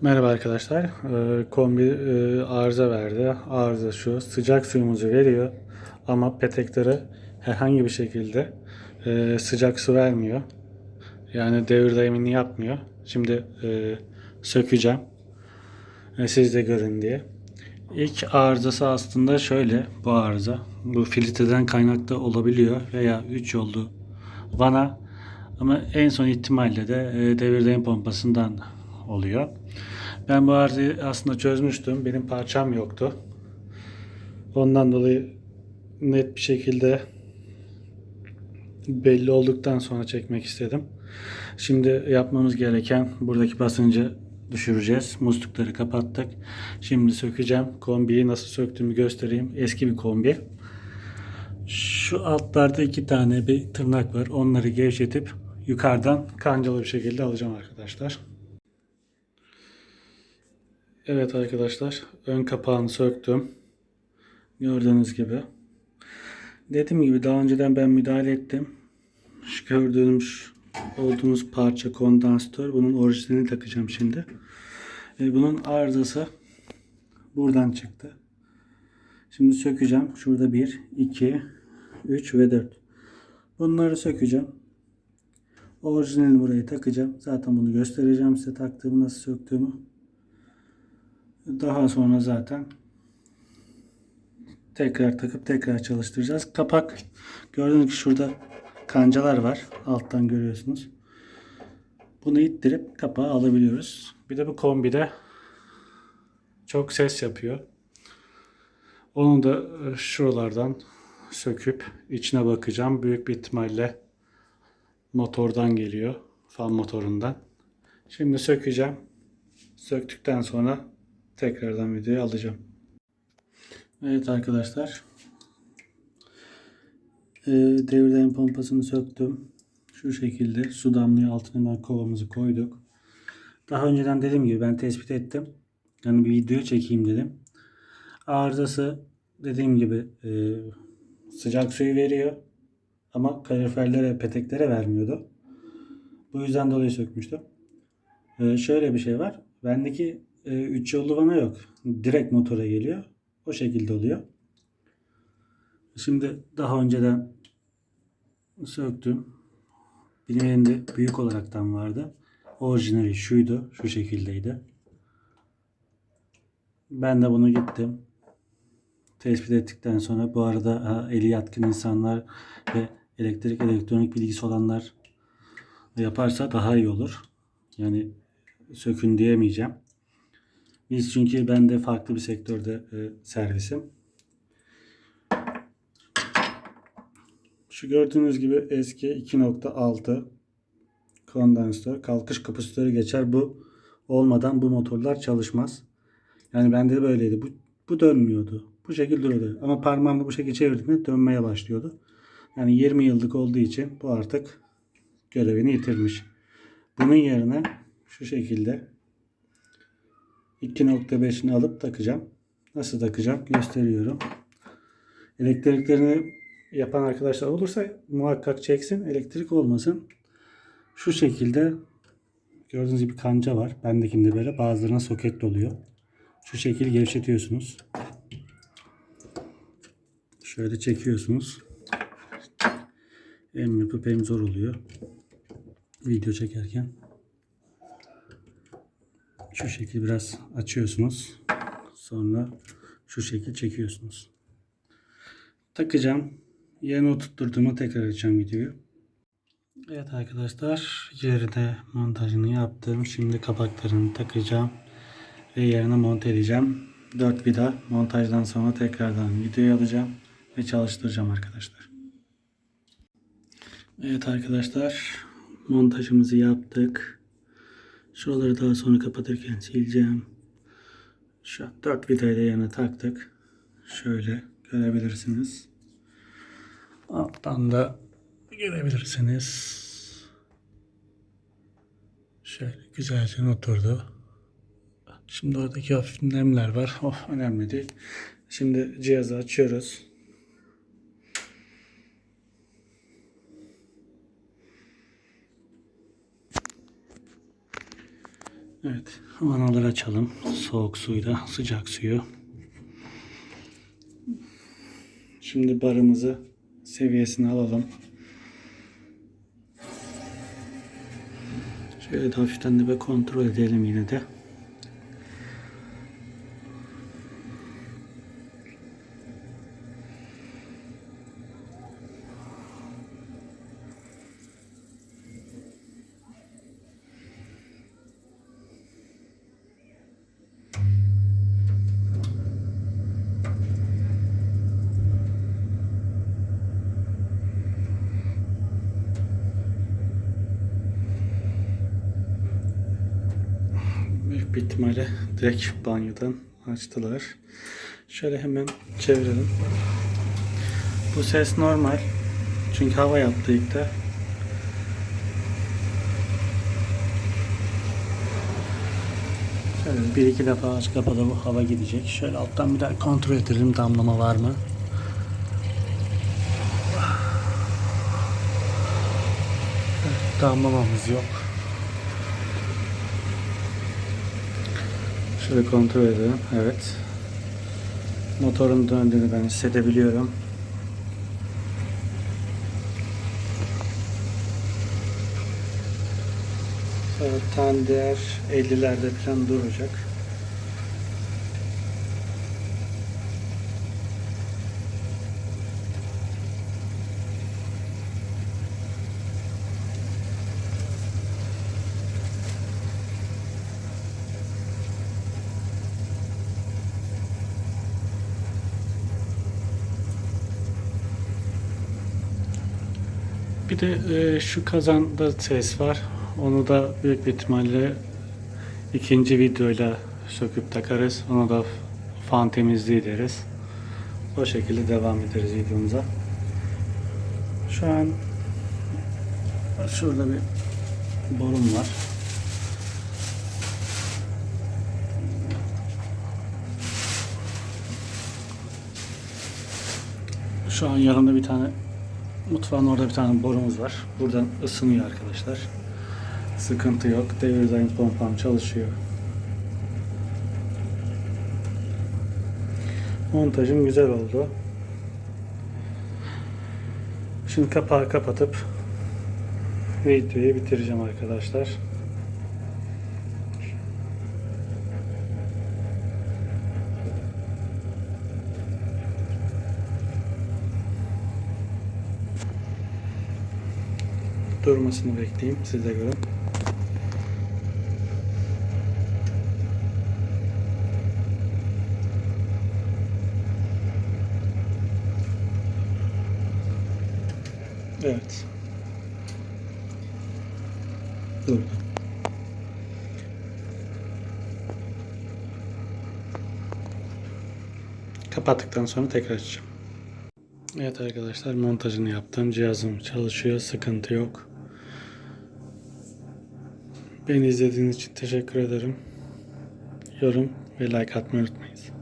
Merhaba arkadaşlar. Ee, Kombi e, arıza verdi. Arıza şu. Sıcak suyumuzu veriyor ama peteklere herhangi bir şekilde e, sıcak su vermiyor. Yani devir daimini yapmıyor. Şimdi e, sökeceğim. E, siz de görün diye. İlk arızası aslında şöyle bu arıza. Bu filtreden kaynaklı olabiliyor veya 3 yollu vana ama en son ihtimalle de e, pompasından oluyor. Ben bu arızayı aslında çözmüştüm. Benim parçam yoktu. Ondan dolayı net bir şekilde belli olduktan sonra çekmek istedim. Şimdi yapmamız gereken buradaki basıncı düşüreceğiz. Muslukları kapattık. Şimdi sökeceğim. Kombiyi nasıl söktüğümü göstereyim. Eski bir kombi. Şu altlarda iki tane bir tırnak var. Onları gevşetip yukarıdan kancalı bir şekilde alacağım arkadaşlar. Evet arkadaşlar ön kapağını söktüm. Gördüğünüz gibi. Dediğim gibi daha önceden ben müdahale ettim. Şu gördüğünüz olduğunuz parça kondansatör. Bunun orijinalini takacağım şimdi. E, bunun arızası buradan çıktı. Şimdi sökeceğim. Şurada 1, 2, 3 ve 4. Bunları sökeceğim. Orijinalini buraya takacağım. Zaten bunu göstereceğim size taktığımı nasıl söktüğümü. Daha sonra zaten tekrar takıp tekrar çalıştıracağız. Kapak gördüğünüz gibi şurada kancalar var. Alttan görüyorsunuz. Bunu ittirip kapağı alabiliyoruz. Bir de bu kombide çok ses yapıyor. Onu da e, şuralardan söküp içine bakacağım. Büyük bir ihtimalle motordan geliyor. Fan motorundan. Şimdi sökeceğim. Söktükten sonra tekrardan videoyu alacağım. Evet arkadaşlar. Ee, pompasını söktüm. Şu şekilde su damlıyor altına hemen kovamızı koyduk. Daha önceden dediğim gibi ben tespit ettim. Yani bir video çekeyim dedim. Arızası dediğim gibi e, sıcak suyu veriyor. Ama kaloriferlere, peteklere vermiyordu. Bu yüzden dolayı sökmüştüm. Ee, şöyle bir şey var. Bendeki 3 yollu vana yok. Direkt motora geliyor. O şekilde oluyor. Şimdi daha önceden söktüm. Benim elimde büyük olaraktan vardı. Orijinali şuydu. Şu şekildeydi. Ben de bunu gittim. Tespit ettikten sonra bu arada eli yatkın insanlar ve elektrik elektronik bilgisi olanlar yaparsa daha iyi olur. Yani sökün diyemeyeceğim. Biz çünkü ben de farklı bir sektörde e, servisim. Şu gördüğünüz gibi eski 2.6 kondansatör kalkış kapasitörü geçer. Bu olmadan bu motorlar çalışmaz. Yani bende de böyleydi. Bu, bu dönmüyordu. Bu şekilde duruyordu. Ama parmağımla bu şekilde çevirdiğimde dönmeye başlıyordu. Yani 20 yıllık olduğu için bu artık görevini yitirmiş. Bunun yerine şu şekilde 2.5'ini alıp takacağım. Nasıl takacağım gösteriyorum. Elektriklerini yapan arkadaşlar olursa muhakkak çeksin. Elektrik olmasın. Şu şekilde gördüğünüz gibi kanca var. Bendekinde böyle bazılarına soket doluyor. Şu şekil gevşetiyorsunuz. Şöyle çekiyorsunuz. Hem yapıp hem zor oluyor. Video çekerken. Şu şekil biraz açıyorsunuz. Sonra şu şekil çekiyorsunuz. Takacağım. Yerine oturtturduğumu tekrar açacağım videoyu. Evet arkadaşlar yerine montajını yaptım. Şimdi kapaklarını takacağım. Ve yerine monte edeceğim. 4 vida montajdan sonra tekrardan videoyu alacağım. Ve çalıştıracağım arkadaşlar. Evet arkadaşlar montajımızı yaptık. Şuraları daha sonra kapatırken sileceğim. Şu an 4 vidayı da yerine taktık. Şöyle görebilirsiniz. Alttan da görebilirsiniz. Şöyle güzelce oturdu. Şimdi oradaki hafif nemler var. Oh önemli değil. Şimdi cihazı açıyoruz. Evet, vanaları açalım. Soğuk suyla sıcak suyu. Şimdi barımızı seviyesine alalım. Şöyle de hafiften de bir kontrol edelim yine de. Büyük bir ihtimalle direkt banyodan açtılar. Şöyle hemen çevirelim. Bu ses normal. Çünkü hava yaptı ilk de. Şöyle bir iki defa aç kapalı bu hava gidecek. Şöyle alttan bir daha kontrol edelim damlama var mı? Damlamamız yok. Şöyle kontrol edelim. Evet. Motorun döndüğünü ben hissedebiliyorum. Evet, diğer 50'lerde falan duracak. Bir de e, şu kazanda ses var. Onu da büyük bir ihtimalle ikinci videoyla söküp takarız. Onu da fan temizliği deriz. O şekilde devam ederiz videomuza. Şu an şurada bir borum var. Şu an yanımda bir tane Mutfağın orada bir tane borumuz var. Buradan ısınıyor arkadaşlar. Sıkıntı yok. Devir daim pompam çalışıyor. Montajım güzel oldu. Şimdi kapağı kapatıp videoyu bitireceğim arkadaşlar. Durmasını bekleyeyim size göre. Evet. Durdu. Kapattıktan sonra tekrar açacağım. Evet arkadaşlar montajını yaptım. Cihazım çalışıyor. Sıkıntı yok. Beni izlediğiniz için teşekkür ederim. Yorum ve like atmayı unutmayın.